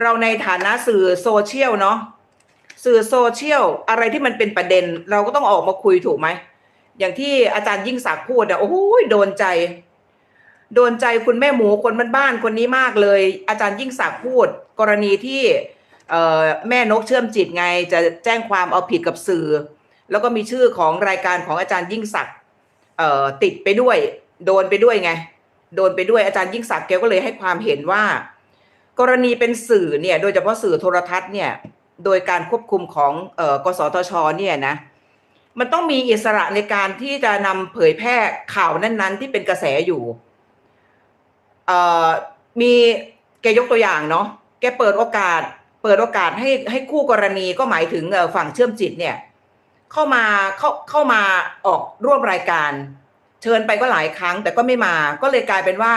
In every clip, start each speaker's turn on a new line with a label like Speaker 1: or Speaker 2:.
Speaker 1: เราในฐานะสื่อโซเชียลเนาะสื่อโซเชียลอะไรที่มันเป็นประเด็น เราก็ต้องออกมาคุยถูกไหม อย่างที่อาจารย์ยิ่งศักดิ์พูดอะโอ้โหโดนใจ โดนใจคุณแม่หมูคนบ้านๆคนนี้มากเลย อาจารย์ยิ่งศักดิ์พูด กรณีที่แม่นกเชื่อมจิตไงจะแจ้งความเอาผิดกับสื่อ แล้วก็มีชื่อของรายการของอาจารย์ยิ่งศักดิ์ติดไปด้วย โดนไปด้วยไง โดนไปด้วยอาจารย์ยิ่งศักดิ์แกก็เลยให้ความเห็นว่า กรณีเป็นสื่อเนี่ยโดยเฉพาะสื่อโทรทัศน์เนี่ยโดยการควบคุมของออกสทชเนี่ยนะมันต้องมีอิสระในการที่จะนำเผยแพร่ข่าวนั้นๆ ที่เป็นกระแสอยู่มีแกยกตัวอย่างเนาะแกเปิดโอกาส เปิดโอกาสให้ให้คู่กรณีก็หมายถึงฝั่งเชื่อมจิตเนี่ยเข้ามาเข้าเข้ามาออกร่วมรายการ เชิญไปก็หลายครั้ง แต่ก็ไม่มาก็เลยกลายเป็นว่า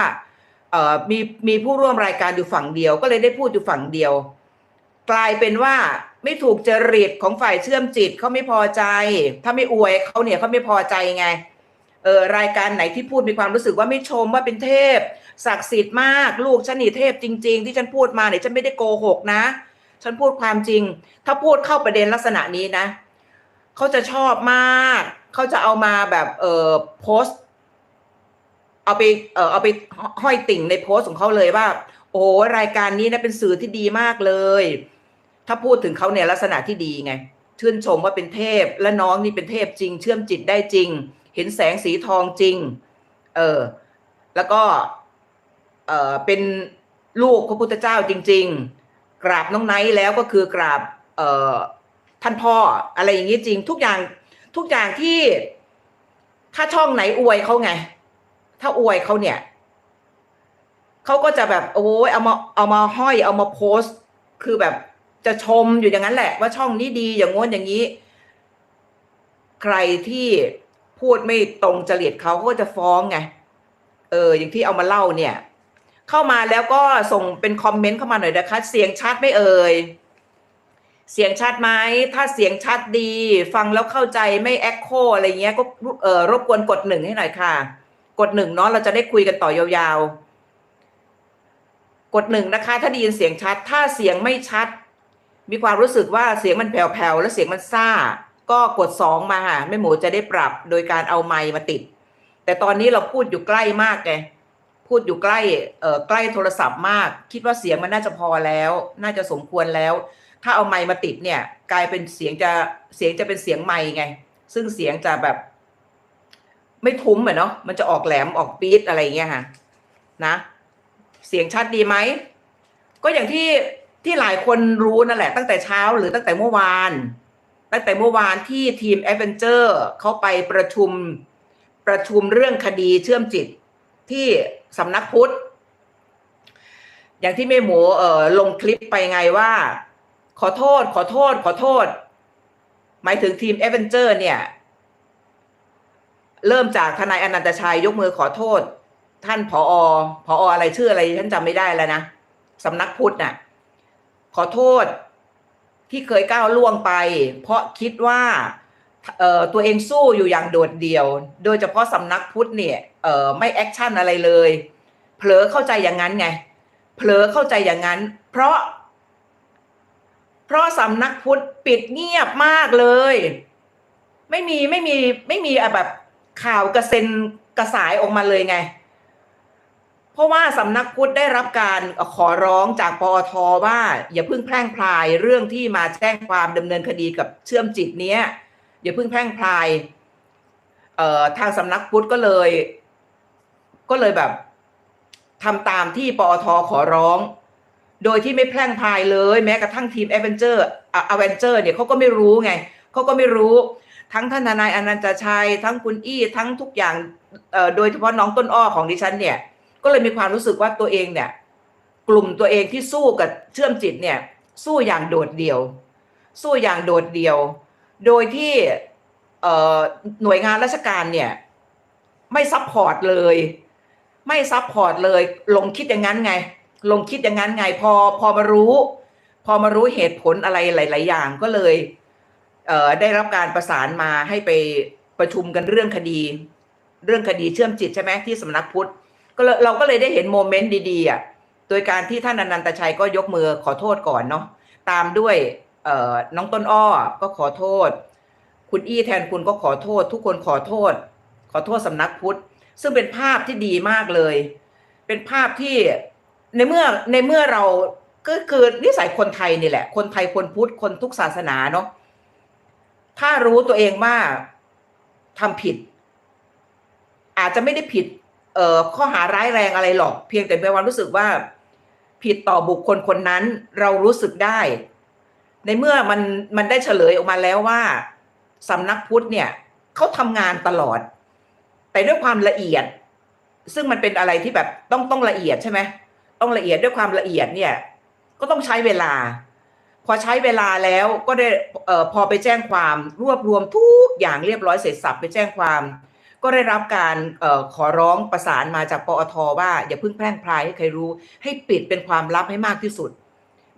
Speaker 1: เอ่อมีมีผู้ร่วมรายการอยู่ฝั่งเดียว ก็เลยได้พูดอยู่ฝั่งเดียว กลายเป็นว่าไม่ถูกจริตของฝ่ายเชื่อมจิตเขาไม่พอใจ ถ้าไม่อวยเขาเนี่ยเขาไม่พอใจไงเออรายการไหนที่พูดมีความรู้สึกว่าไม่ชมว่าเป็นเทพศักดิ์สิทธิ์มาก ลูกฉันนี่เทพจริง ๆ ที่ฉันพูดมาเนี่ยฉันไม่ได้โกหกนะ ฉันพูดความจริง ถ้าพูดเข้าประเด็นลักษณะนี้นะเขาจะชอบมากเขาจะเอามาแบบเออโพสต์ เอาไปเออเอาไปห้อยติ่งในโพสต์ของเขาเลยว่า โอ้รายการนี้นะเป็นสื่อที่ดีมากเลย ถ้าพูดถึงเขาเนี่ยลักษณะที่ดีไง ชื่นชมว่าเป็นเทพและน้องนี่เป็นเทพจริง เชื่อมจิตได้จริง เห็นแสงสีทองจริง เออแล้วก็เออเป็นลูกพระพุทธเจ้าจริง ๆ กราบน้องไนท์แล้วก็คือกราบเออท่านพ่ออะไรอย่างนี้จริง ทุกอย่างทุกอย่างที่ถ้าช่องไหนอวยเขาไง ถ้าอวยเขาเนี่ยเขาก็จะแบบโอ้ยเอามาเอามาห้อยเอามาโพสต์ คือแบบจะชมอยู่อย่างนั้นแหละ ว่าช่องนี้ดีอย่างง้นอย่างนี้ ใครที่พูดไม่ตรงจริตเขาก็จะฟ้องไงเออ อย่างที่เอามาเล่าเนี่ย เข้ามาแล้วก็ส่งเป็นคอมเมนต์เข้ามาหน่อยนะคะ เสียงชัดไหม่เอ่ยเสียงชัดไหมถ้าเสียงชัดดี ฟังแล้วเข้าใจไม่แอคโคอะไรเงี้ยก็เออรบกวนกดหนึ่งให้หน่อยค่ะ กดหนึ่งเนาะเราจะได้คุยกันต่อยาวๆ กดหนึ่งนะคะ ถ้าได้ยินเสียงชัด ถ้าเสียงไม่ชัด มีความรู้สึกว่าเสียงมันแผ่วๆ แล้วเสียงมันซ่า ก็กดสองมาค่ะแม่หมูจะได้ปรับโดยการเอาไมค์มาติด แต่ตอนนี้เราพูดอยู่ใกล้มากไงพูดอยู่ใกล้เอ่อใกล้โทรศัพท์มาก คิดว่าเสียงมันน่าจะพอแล้ว น่าจะสมควรแล้ว ถ้าเอาไมค์มาติดเนี่ย กลายเป็นเสียงจะเสียงจะเป็นเสียงไมค์ไง ซึ่งเสียงจะแบบ ไม่ทุ้มอะเนาะมันจะออกแหลมออกปี๊ดอะไรเงี้ยค่ะ นะ เสียงชัดดีไหม ก็อย่างที่ที่หลายคนรู้นั่นแหละ ตั้งแต่เช้าหรือตั้งแต่เมื่อวาน ตั้งแต่เมื่อวานที่ทีมแอดเวนเจอร์เขาไปประชุมประชุมเรื่องคดีเชื่อมจิตที่สำนักพุทธ อย่างที่แม่หมูเอ่อลงคลิปไปไงว่า ขอโทษ ขอโทษ ขอโทษ หมายถึงทีมแอดเวนเจอร์เนี่ย เริ่มจากทนายอนันตชัยยกมือขอโทษ ท่านผอผออะไรชื่ออะไรฉันจำไม่ได้แล้วนะสำนักพุทธน่ะ ขอโทษที่เคยก้าวล่วงไป เพราะคิดว่าเอ่อตัวเองสู้อยู่อย่างโดดเดี่ยว โดยเฉพาะสำนักพุทธเนี่ยเอ่อไม่แอคชั่นอะไรเลย เผลอเข้าใจอย่างนั้นไง เผลอเข้าใจอย่างนั้น เพราะ เพราะสำนักพุทธปิดเงียบมากเลย ไม่มีไม่มีไม่มีแบบ ข่าวกระเซ็นกระสายออกมาเลยไง เพราะว่าสำนักพุทธได้รับการขอร้องจากปอทว่า อย่าเพิ่งแพร่งพลายเรื่องที่มาแจ้งความดำเนินคดีกับเชื่อมจิตเนี้ย อย่าเพิ่งแพร่งพลายเอ่อทางสำนักพุทธก็เลย ก็เลยแบบทำตามที่ปอทขอร้อง โดยที่ไม่แพร่งพลายเลย แม้กระทั่งทีมแอเวนเจอร์อเวนเจอร์เนี่ยเขาก็ไม่รู้ไงเขาก็ไม่รู้ ทั้งท่านทนายอนันตชัย ทั้งคุณอี้ทั้งทุกอย่างโดยเฉพาะน้องต้นอ้อของดิฉันเนี่ย ก็เลยมีความรู้สึกว่าตัวเองเนี่ย กลุ่มตัวเองที่สู้กับเชื่อมจิตเนี่ย สู้อย่างโดดเดี่ยว สู้อย่างโดดเดี่ยว โดยที่หน่วยงานราชการเนี่ย ไม่ซัพพอร์ตเลย ไม่ซัพพอร์ตเลย ลงคิดอย่างนั้นไง ลงคิดอย่างนั้นไง พอพอมารู้ พอมารู้เหตุผลอะไรหลาย ๆ อย่างก็เลย ได้รับการประสานมาให้ไปประชุมกันเรื่องคดี เรื่องคดีเชื่อมจิตใช่ไหมที่สำนักพุทธก็เราก็เลยได้เห็นโมเมนต์ดีๆอะโดยการที่ท่านอนันตชัยก็ยกมือขอโทษก่อนเนาะตามด้วยน้องต้นอ้อก็ขอโทษ คุณอี้แทนคุณก็ขอโทษ ทุกคนขอโทษ ขอโทษสำนักพุทธ ซึ่งเป็นภาพที่ดีมากเลย เป็นภาพที่ในเมื่อในเมื่อเราก็คือนิสัยคนไทยนี่แหละ คนไทยคนพุทธคนทุกศาสนาเนาะ ถ้ารู้ตัวเองว่าทำผิด อาจจะไม่ได้ผิด เอ่อข้อหาร้ายแรงอะไรหรอก เพียงแต่เป็นความรู้สึกว่า ผิดต่อบุคคลคนนั้น เรารู้สึกได้ ในเมื่อมันมันได้เฉลยออกมาแล้วว่าสำนักพุทธเนี่ยเขาทำงานตลอด แต่ด้วยความละเอียด ซึ่งมันเป็นอะไรที่แบบต้องต้องละเอียดใช่ไหมต้องละเอียดด้วยความละเอียดเนี่ย ก็ต้องใช้เวลา พอใช้เวลาแล้วก็ได้พอไปแจ้งความรวบรวมทุกอย่างเรียบร้อยเสร็จสับไปแจ้งความ ก็ได้รับการออขอร้องประสานมาจากปอทว่าอย่าเพิ่งแพร่งพรายให้ใครรู้ ให้ปิดเป็นความลับให้มากที่สุด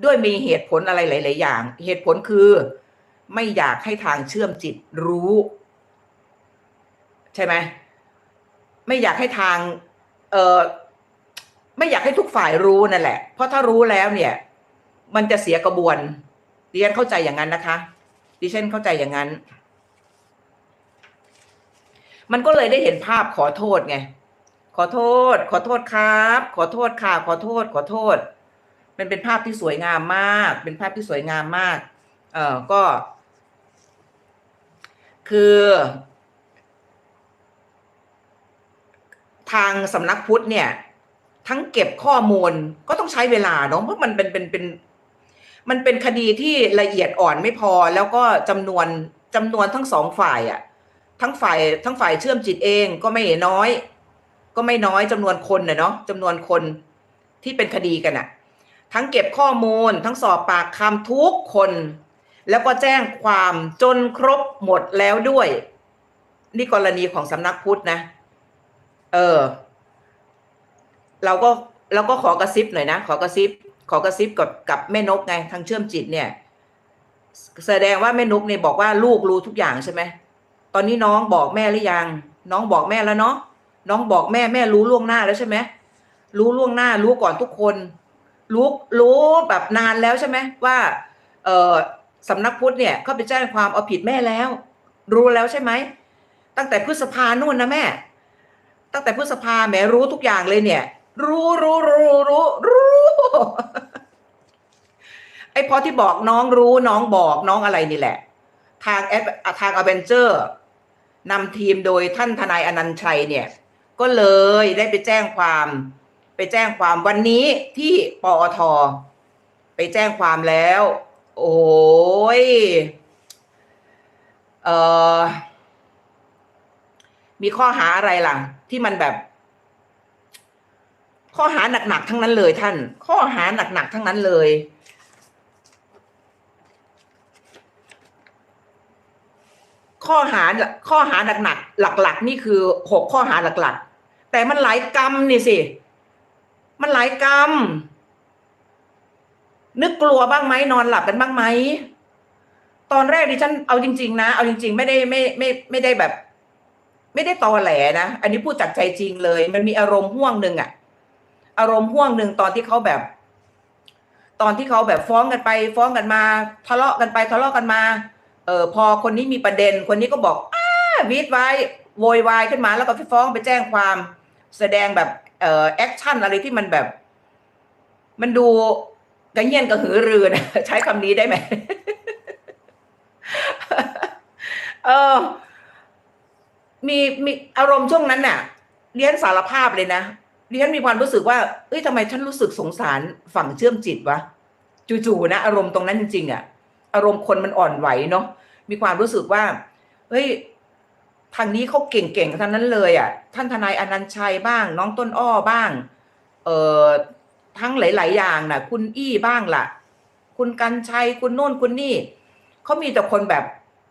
Speaker 1: ด้วยมีเหตุผลอะไรหลาย ๆ อย่าง เหตุผลคือ ไม่อยากให้ทางเชื่อมจิตรู้ ใช่ไหมไม่อยากให้ทาง เออไม่อยากให้ทุกฝ่ายรู้นั่นแหละ เพราะถ้ารู้แล้วเนี่ย มันจะเสียกระบวนดิฉันเข้าใจอย่างนั้นนะคะ ดิฉันเข้าใจอย่างนั้น มันก็เลยได้เห็นภาพขอโทษไง ขอโทษ ขอโทษครับ ขอโทษค่ะ ขอโทษ ขอโทษ มันเป็นภาพที่สวยงามมาก เป็นภาพที่สวยงามมาก เออก็ คือ ทางสำนักพุทธเนี่ย ทั้งเก็บข้อมูลก็ต้องใช้เวลาเนาะ เพราะมันเป็นเป็นเป็น มันเป็นคดีที่ละเอียดอ่อนไม่พอ แล้วก็จำนวนจำนวนทั้งสองฝ่ายอะทั้งฝ่ายทั้งฝ่ายเชื่อมจิตเองก็ไม่น้อย ก็ไม่น้อยจำนวนคนเน่ะเนาะจำนวนคนที่เป็นคดีกันอะทั้งเก็บข้อมูล ทั้งสอบปากคำทุกคน แล้วก็แจ้งความจนครบหมดแล้วด้วย นี่กรณีของสำนักพุทธนะ เออ เราก็เราก็ขอกระซิบหน่อยนะ ขอกระซิบ ขอกระซิบกับกับแม่นกไงทางเชื่อมจิตเนี่ย แสดงว่าแม่นกเนี่ยบอกว่าลูกรู้ทุกอย่างใช่ไหมตอนนี้น้องบอกแม่หรือยัง น้องบอกแม่แล้วเนาะน้องบอกแม่แม่รู้ล่วงหน้าแล้วใช่ไหมรู้ล่วงหน้า รู้ก่อนทุกคน รู้รู้แบบนานแล้วใช่ไหมว่า เออสำนักพุทธเนี่ยเขาไปแจ้งความเอาผิดแม่แล้ว รู้แล้วใช่ไหมตั้งแต่พฤษภานู่นนะแม่ ตั้งแต่พฤษภาแหมรู้ทุกอย่างเลยเนี่ย รู้รู้รู้รู้รู้ไอ้พอที่บอกน้องรู้น้องบอกน้องอะไรนี่แหละ ทางแอดทางอเวนเจอร์นำทีมโดยท่านทนายอนันชัยเนี่ย ก็เลยได้ไปแจ้งความไปแจ้งความวันนี้ที่ปอท ไปแจ้งความแล้ว โอ้ยเออมีข้อหาอะไรล่ะ ที่มันแบบ ข้อหาหนักๆทั้งนั้นเลยท่าน ข้อหาหนักๆทั้งนั้นเลยข้อหาข้อหาหนักๆหลัก ๆ นี่คือหกข้อหาหลักๆ แต่มันหลายกรรมนี่สิ มันหลายกรรม นึกกลัวบ้างไหมนอนหลับกันบ้างไหมตอนแรกดิฉันเอาจริง ๆ นะ เอาจริง ๆ ไม่ได้ไม่ไม่ไม่ได้แบบ ไม่ได้ตอแหลนะ อันนี้พูดจากใจจริงเลย มันมีอารมณ์ห่วงหนึ่งอะ อารมณ์ห่วงหนึ่งตอนที่เขาแบบ ตอนที่เขาแบบฟ้องกันไป ฟ้องกันมา ทะเลาะกันไปทะเลาะกันมา เออพอคนนี้มีประเด็น คนนี้ก็บอกอ้าวีดไว้โวยวายขึ้นมาแล้วก็ไปฟ้องไปแจ้งความ แสดงแบบเอ่อแอคชั่นอะไรที่มันแบบ มันดูกระเงียนกระหือรือนะใช้คำนี้ได้ไหมเออมีมีอารมณ์ช่วงนั้นน่ะเรียนสารภาพเลยนะ เรียนมีความรู้สึกว่าเอ้ยทำไมฉันรู้สึกสงสารฝั่งเชื่อมจิตวะจู่ๆนะ อารมณ์ตรงนั้นจริงๆอะ อารมณ์คนมันอ่อนไหวเนาะมีความรู้สึกว่าเฮ้ยทางนี้เขาเก่งๆทั้งนั้นเลยอะ ท่านทนายอนันชัยบ้าง น้องต้นอ้อบ้าง เอ่อทั้งหลาย ๆ อย่างน่ะ คุณอี้บ้างล่ะ คุณกันชัยคุณโน่นคุณนี่เขามีแต่คนแบบ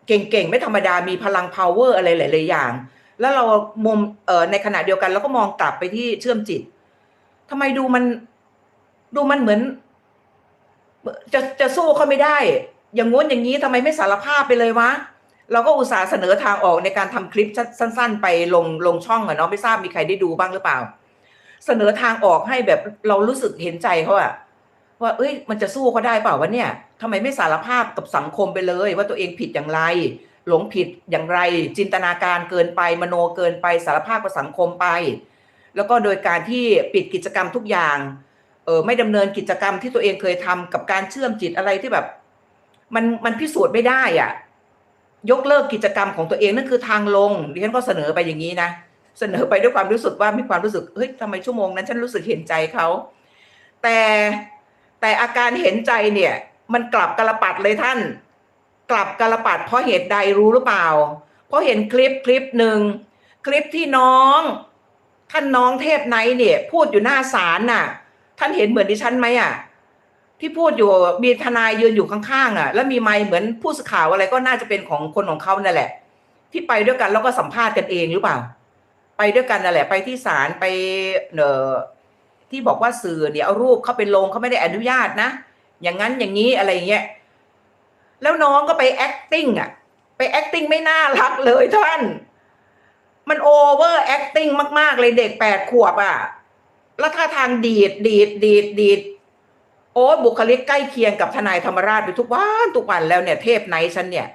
Speaker 1: เก่งๆ ไม่ธรรมดามีพลัง power อะไรหลายๆอย่าง แล้วเรามุมเอ่อในขณะเดียวกันเราก็มองกลับไปที่เชื่อมจิตทำไมดูมัน ดูมันเหมือน จะจะสู้เขาไม่ได้ อย่างง้นอย่างนี้ทำไมไม่สารภาพไปเลยวะเราก็อุตส่าห์เสนอทางออกในการทำคลิปสั้น ๆ ไปลงลงช่องอะเนาะไม่ทราบมีใครได้ดูบ้างหรือเปล่า เสนอทางออกให้แบบเรารู้สึกเห็นใจเขาอะว่า เอ้ย มันจะสู้เขาได้เปล่าวะเนี่ยทำไมไม่สารภาพกับสังคมไปเลย ว่าตัวเองผิดอย่างไร หลงผิดอย่างไร จินตนาการเกินไป มโนเกินไปสารภาพกับสังคมไป แล้วก็โดยการที่ปิดกิจกรรมทุกอย่างเออไม่ดำเนินกิจกรรมที่ตัวเองเคยทำกับการเชื่อมจิตอะไรที่แบบ มันมันพิสูจน์ไม่ได้อะยกเลิกกิจกรรมของตัวเองนั่นคือทางลงดิฉันก็เสนอไปอย่างนี้นะเสนอไปด้วยความรู้สึกว่ามีความรู้สึกเฮ้ยทำไมชั่วโมงนั้นฉันรู้สึกเห็นใจเขาแต่แต่อาการเห็นใจเนี่ย มันกลับกระปัดเลยท่าน กลับกระปัดเพราะเหตุใดรู้หรือเปล่า เพราะเห็นคลิปคลิปหนึ่งคลิปที่น้องท่านน้องเทพไนเนี่ย พูดอยู่หน้าศาลน่ะ ท่านเห็นเหมือนดิฉันไหมอะที่พูดอยู่มีทนายยืนอยู่ข้างๆอะ แล้วมีไมค์เหมือนผู้สื่อข่าวอะไรก็น่าจะเป็นของคนของเขานั่นแหละ ที่ไปด้วยกันแล้วก็สัมภาษณ์กันเองหรือเปล่า ไปด้วยกันนั่นแหละ ไปที่ศาลไปเอ่อที่บอกว่าสื่อเนี่ยเอารูปเขาไปลงเขาไม่ได้อนุญาตนะอย่างนั้นอย่างนี้อะไรอย่างเงี้ย แล้วน้องก็ไป acting อะ ไป acting ไม่น่ารักเลยท่าน มัน over acting มาก ๆ เลยเด็กแปดขวบอะ แล้วท่าทางดีดดีดดีดดีดโอ้บุคลิกใกล้เคียงกับทนายธรรมราชไปทุกวันทุกวันแล้วเนี่ยเทพไหนฉันเนี่ย